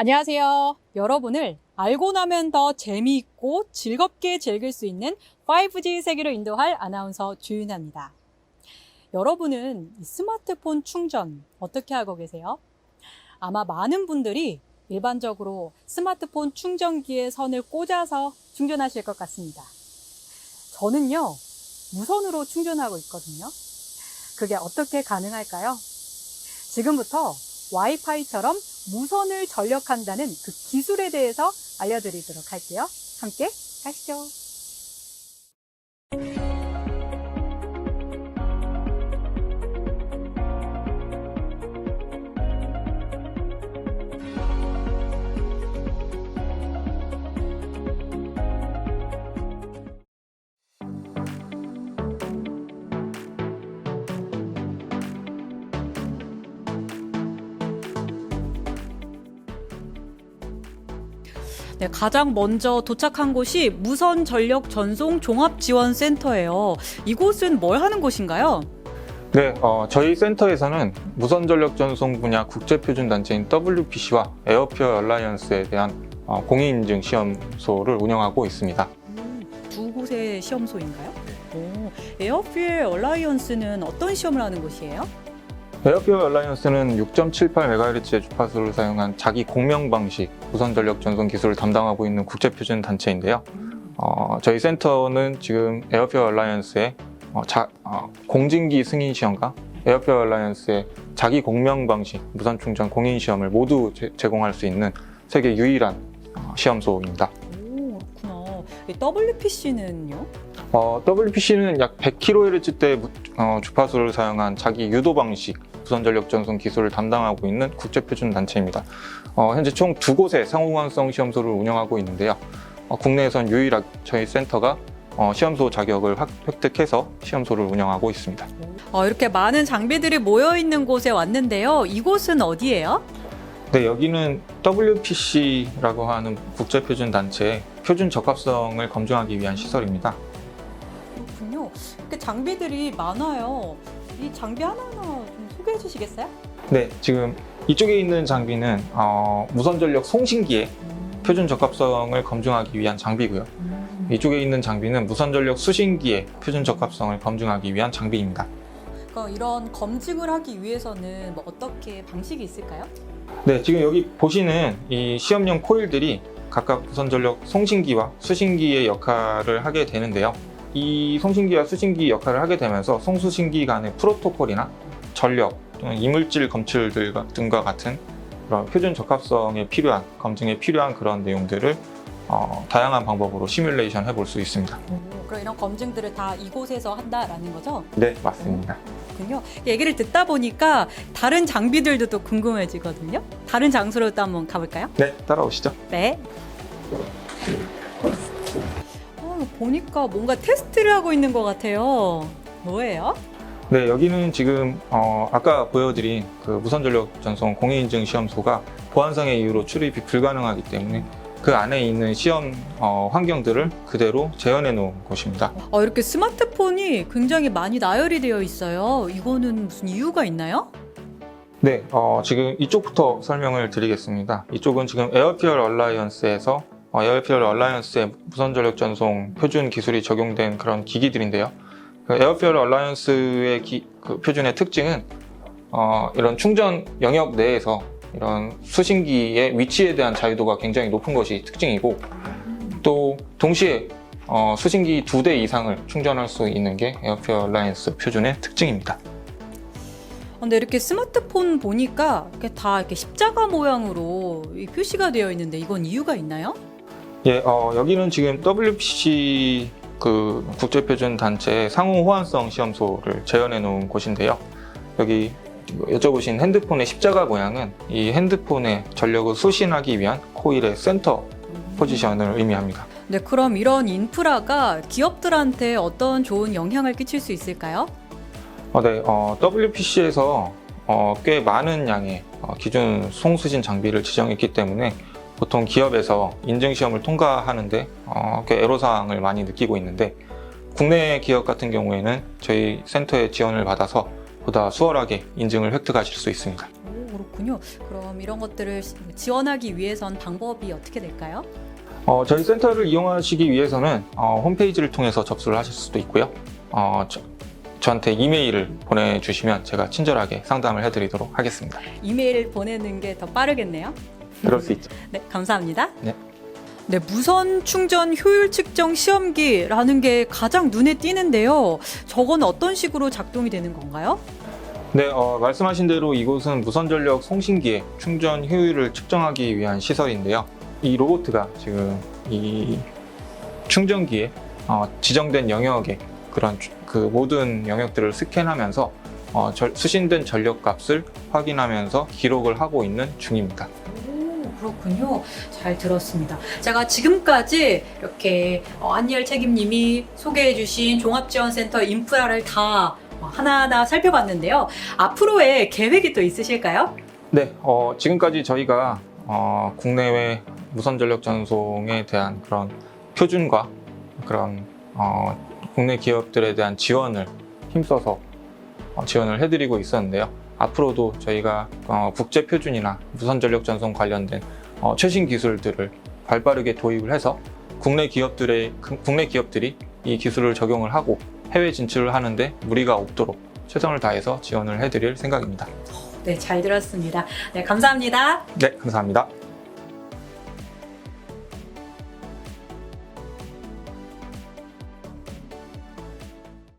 안녕하세요. 여러분을 알고 나면 더 재미있고 즐겁게 즐길 수 있는 5G 세계로 인도할 아나운서 주윤아입니다. 여러분은 이 스마트폰 충전 어떻게 하고 계세요? 아마 많은 분들이 일반적으로 스마트폰 충전기에 선을 꽂아서 충전하실 것 같습니다. 저는요, 무선으로 충전하고 있거든요. 그게 어떻게 가능할까요? 지금부터 와이파이처럼 무선을 전력한다는 그 기술에 대해서 알려드리도록 할게요. 함께 가시죠. 네, 가장 먼저 도착한 곳이 무선 전력 전송 종합 지원 센터예요. 이곳은 뭘 하는 곳인가요? 네, 어, 저희 센터에서는 무선 전력 전송 분야 국제 표준 단체인 WPC와 에어피어 얼라이언스에 대한 어, 공인 인증 시험소를 운영하고 있습니다. 음, 두 곳의 시험소인가요? 오, 에어퓨엘 얼라이언스는 어떤 시험을 하는 곳이에요? 에어피어 얼라이언스는 6.78MHz의 주파수를 사용한 자기 공명 방식 무선 전력 전송 기술을 담당하고 있는 국제 표준 단체인데요. 어, 저희 센터는 지금 에어피어 얼라이언스의 어, 자- 어, 공진기 승인 시험과 에어피어 얼라이언스의 자기 공명 방식 무선 충전 공인 시험을 모두 제, 제공할 수 있는 세계 유일한 어, 시험소입니다. 오, 그렇구나. WPC는요? 어, WPC는 약 100kHz 대 어, 주파수를 사용한 자기 유도 방식 무선 전력 전송 기술을 담당하고 있는 국제 표준 단체입니다. 어, 현재 총 두 곳의 상호관성 시험소를 운영하고 있는데요. 어, 국내에선 유일하게 저희 센터가 어, 시험소 자격을 확- 획득해서 시험소를 운영하고 있습니다. 어, 이렇게 많은 장비들이 모여 있는 곳에 왔는데요. 이곳은 어디예요? 네, 여기는 WPC라고 하는 국제 표준 단체의 표준 적합성을 검증하기 위한 시설입니다. 그렇군요. 이렇게 장비들이 많아요. 이 장비 하나하나 좀 소개해 주시겠어요? 네, 지금 이쪽에 있는 장비는 어, 무선 전력 송신기의 표준 적합성을 검증하기 위한 장비고요. 이쪽에 있는 장비는 무선 전력 수신기의 표준 적합성을 검증하기 위한 장비입니다. 그러니까 이런 검증을 하기 위해서는 뭐 어떻게 방식이 있을까요? 네, 지금 여기 보시는 이 시험용 코일들이 각각 무선 전력 송신기와 수신기의 역할을 하게 되는데요. 이 송신기와 수신기 역할을 하게 되면서 송수신기 간의 프로토콜이나 전력 또는 이물질 검출들 등과 같은 그런 표준 적합성에 필요한 검증에 필요한 그런 내용들을 어, 다양한 방법으로 시뮬레이션 해볼 수 있습니다. 그럼 이런 검증들을 다 이곳에서 한다라는 거죠? 네, 맞습니다. 그렇군요. 얘기를 듣다 보니까 다른 장비들도 또 궁금해지거든요. 다른 장소로 또 한번 가볼까요? 네, 따라오시죠. 네. 어, 보니까 뭔가 테스트를 하고 있는 것 같아요. 뭐예요? 네, 여기는 지금 어, 아까 보여드린 그 무선 전력 전송 공인인증 시험소가 보안상의 이유로 출입이 불가능하기 때문에 그 안에 있는 시험 어, 환경들을 그대로 재현해 놓은 곳입니다. 어, 이렇게 스마트폰이 굉장히 많이 나열이 되어 있어요. 이거는 무슨 이유가 있나요? 네, 어, 지금 이쪽부터 설명을 드리겠습니다. 이쪽은 지금 에어피얼 얼라이언스에서 어, 에어피얼 얼라이언스의 무선 전력 전송 표준 기술이 적용된 그런 기기들인데요. 그 에어피얼 얼라이언스의 기- 그 표준의 특징은 어, 이런 충전 영역 내에서 이런 수신기의 위치에 대한 자유도가 굉장히 높은 것이 특징이고 또 동시에 어, 수신기 두 대 이상을 충전할 수 있는 게 에어피얼 얼라이언스 표준의 특징입니다. 근데 이렇게 스마트폰 보니까 다 이렇게 십자가 모양으로 이 표시가 되어 있는데 이건 이유가 있나요? 예, 어, 여기는 지금 WPC 그 국제표준 단체 상호 호환성 시험소를 재현해 놓은 곳인데요. 여기 여쭤보신 핸드폰의 십자가 모양은 이 핸드폰의 전력을 수신하기 위한 코일의 센터 포지션을 의미합니다. 네, 그럼 이런 인프라가 기업들한테 어떤 좋은 영향을 끼칠 수 있을까요? 어, 네, 어, WPC에서 어, 꽤 많은 양의 어, 기준 송수신 장비를 지정했기 때문에 보통 기업에서 인증 시험을 통과하는데 어, 꽤 애로사항을 많이 느끼고 있는데 국내 기업 같은 경우에는 저희 센터의 지원을 받아서 보다 수월하게 인증을 획득하실 수 있습니다. 오, 그렇군요. 그럼 이런 것들을 지원하기 위해선 방법이 어떻게 될까요? 어, 저희 센터를 이용하시기 위해서는 어, 홈페이지를 통해서 접수를 하실 수도 있고요. 어, 저, 저한테 이메일을 보내주시면 제가 친절하게 상담을 해드리도록 하겠습니다. 이메일 보내는 게 더 빠르겠네요. 그럴 수 있죠. 네, 감사합니다. 네. 네, 무선 충전 효율 측정 시험기라는 게 가장 눈에 띄는데요. 저건 어떤 식으로 작동이 되는 건가요? 네, 어, 말씀하신 대로 이곳은 무선 전력 송신기의 충전 효율을 측정하기 위한 시설인데요. 이 로봇가 지금 이 충전기에 어, 지정된 영역의 그런 주- 그 모든 영역들을 스캔하면서 어, 절- 수신된 전력 값을 확인하면서 기록을 하고 있는 중입니다. 오, 그렇군요. 잘 들었습니다. 제가 지금까지 이렇게 어, 안니엘 책임님이 소개해주신 종합지원센터 인프라를 다 어, 하나하나 살펴봤는데요. 앞으로의 계획이 또 있으실까요? 네, 어, 지금까지 저희가 어, 국내외 무선 전력 전송에 대한 그런 표준과 그런 어, 국내 기업들에 대한 지원을 힘써서 어, 지원을 해드리고 있었는데요. 앞으로도 저희가 어, 국제 표준이나 무선 전력 전송 관련된 어, 최신 기술들을 발빠르게 도입을 해서 국내 기업들의 그- 국내 기업들이 이 기술을 적용을 하고 해외 진출을 하는데 무리가 없도록 최선을 다해서 지원을 해드릴 생각입니다. 네, 잘 들었습니다. 네, 감사합니다. 네, 감사합니다.